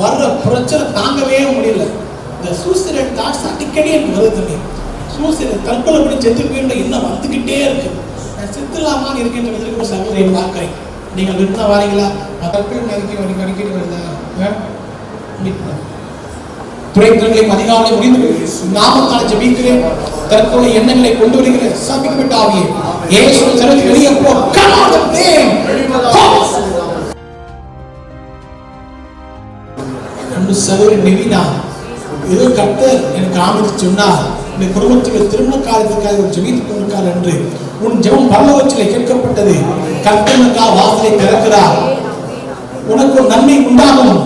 வர்ற பிரச்சனை தாங்கவே முடியல. இந்த சூசைட் தாட்ஸ் அடிக்கடி எனக்கு வருது சூசைட் தற்கொலை பண்ணி செத்து போயிருந்த இன்னும் வந்துக்கிட்டே இருக்கு. நான் செத்துலாமான்னு இருக்கின்ற விதற்கு ஒரு சகோதரியை பார்க்குறேன். நீங்கள் விருந்தா வாரீங்களா? நான் தற்கொலை நெருக்கி அடிக்கடி அடிக்கடி வருதா? துறைத்தங்களை அதிகாலை முடிந்து நாமத்தால் ஜபிக்கிறேன். தற்கொலை எண்ணங்களை கொண்டு வருகிறேன். சபிக்கப்பட்ட ஆவியே ஏசு சரத்து வெளியே போ. அன்பு சகோதரி நிவினா ஏதோ கர்த்தர் எனக்கு ஆமதி சொன்னார். இந்த குடும்பத்துக்கு திருமண காலத்துக்காக ஒரு ஜெபித்துக் கொண்டிருக்கார் என்று. உன் ஜெபம் பரலோகத்திலே கேட்கப்பட்டது. கர்த்தனுக்காக வாசலை திறக்கிறார். உனக்கு ஒரு நன்மை உண்டாகும்.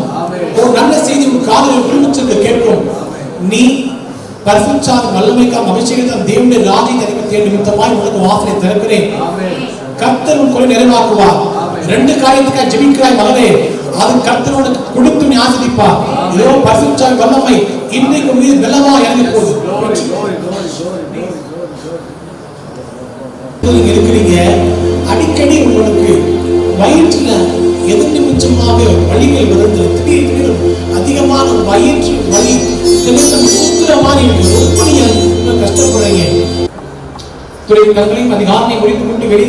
ஒரு நல்ல செய்தி உன் காதலில் குடும்பத்திற்கு கேட்கும். நீ பரிசுச்சார் வல்லமைக்காக அபிஷேகத்தால் தேவனுடைய ராஜை அதிபத்திய நிமித்தமாய் உனக்கு வாசலை திறக்கிறேன். கர்த்தர் உன் கொலை நிறைவாக்குவார். ரெண்டு காரியத்துக்காக ஜெபிக்கிறாய் மகனே. அது கர்த்தர் உனக்கு கொடுத்து நீ இதோ பரிசுச்சாத வல்லமை இன்றைக்கு மீது வெள்ளமா இறங்கி போகுது. நீங்க இருக்கிறீங்க அடிக்கடி உங்களுக்கு வயிற்றுல எது நிமிச்சமாக வலிகள் வருது திடீர் திடீர் அதிகமான வயிற்று வலி தினசரி சுத்துற மாதிரி ரொம்ப கஷ்டப்படுறீங்க. துறை தங்களையும் அதிகாரத்தை முடித்துக் கொண்டு வெளியே